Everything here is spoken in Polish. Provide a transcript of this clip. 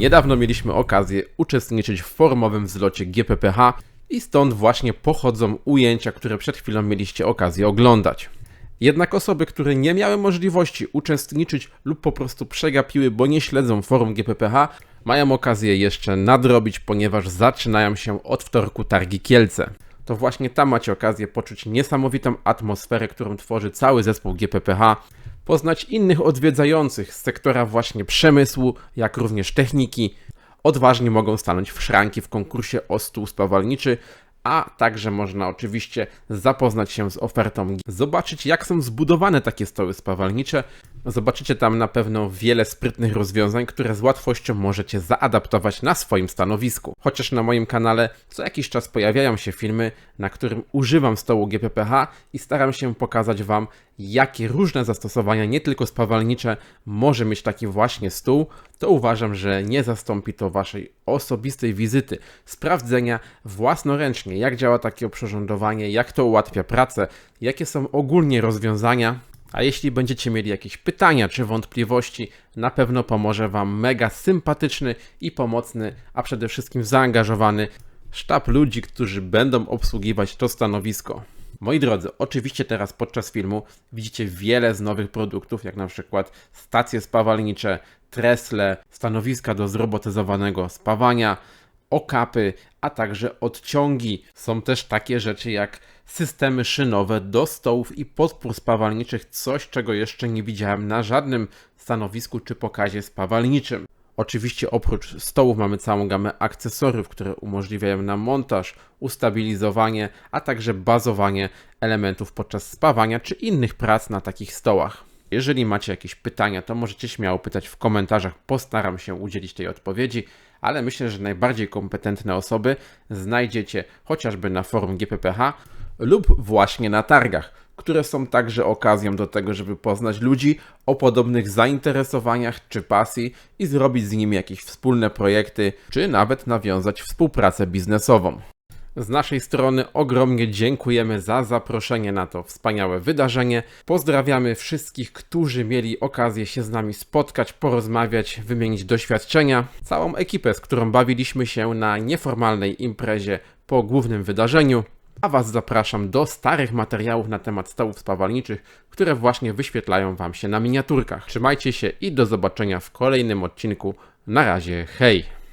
Niedawno mieliśmy okazję uczestniczyć w forumowym zlocie GPPH i stąd właśnie pochodzą ujęcia, które przed chwilą mieliście okazję oglądać. Jednak osoby, które nie miały możliwości uczestniczyć lub po prostu przegapiły, bo nie śledzą forum GPPH, mają okazję jeszcze nadrobić, ponieważ zaczynają się od wtorku targi Kielce. To właśnie tam macie okazję poczuć niesamowitą atmosferę, którą tworzy cały zespół GPPH, poznać innych odwiedzających z sektora właśnie przemysłu, jak również techniki. Odważnie mogą stanąć w szranki w konkursie o stół spawalniczy, a także można oczywiście zapoznać się z ofertą, zobaczyć jak są zbudowane takie stoły spawalnicze. Zobaczycie tam na pewno wiele sprytnych rozwiązań, które z łatwością możecie zaadaptować na swoim stanowisku. Chociaż na moim kanale co jakiś czas pojawiają się filmy, na którym używam stołu GPPH i staram się pokazać Wam, jakie różne zastosowania, nie tylko spawalnicze, może mieć taki właśnie stół, to uważam, że nie zastąpi to Waszej osobistej wizyty, sprawdzenia własnoręcznie, jak działa takie oprzyrządowanie, jak to ułatwia pracę, jakie są ogólnie rozwiązania. A jeśli będziecie mieli jakieś pytania czy wątpliwości, na pewno pomoże Wam mega sympatyczny i pomocny, a przede wszystkim zaangażowany sztab ludzi, którzy będą obsługiwać to stanowisko. Moi drodzy, oczywiście teraz podczas filmu widzicie wiele z nowych produktów, jak na przykład stacje spawalnicze, tresle, stanowiska do zrobotyzowanego spawania, okapy, a także odciągi. Są też takie rzeczy jak systemy szynowe do stołów i podpór spawalniczych, coś czego jeszcze nie widziałem na żadnym stanowisku czy pokazie spawalniczym. Oczywiście oprócz stołów mamy całą gamę akcesoriów, które umożliwiają nam montaż, ustabilizowanie, a także bazowanie elementów podczas spawania czy innych prac na takich stołach. Jeżeli macie jakieś pytania, to możecie śmiało pytać w komentarzach, postaram się udzielić tej odpowiedzi, ale myślę, że najbardziej kompetentne osoby znajdziecie chociażby na forum GPPH lub właśnie na targach, które są także okazją do tego, żeby poznać ludzi o podobnych zainteresowaniach czy pasji i zrobić z nimi jakieś wspólne projekty, czy nawet nawiązać współpracę biznesową. Z naszej strony ogromnie dziękujemy za zaproszenie na to wspaniałe wydarzenie. Pozdrawiamy wszystkich, którzy mieli okazję się z nami spotkać, porozmawiać, wymienić doświadczenia. Całą ekipę, z którą bawiliśmy się na nieformalnej imprezie po głównym wydarzeniu. A Was zapraszam do starych materiałów na temat stołów spawalniczych, które właśnie wyświetlają Wam się na miniaturkach. Trzymajcie się i do zobaczenia w kolejnym odcinku. Na razie, hej!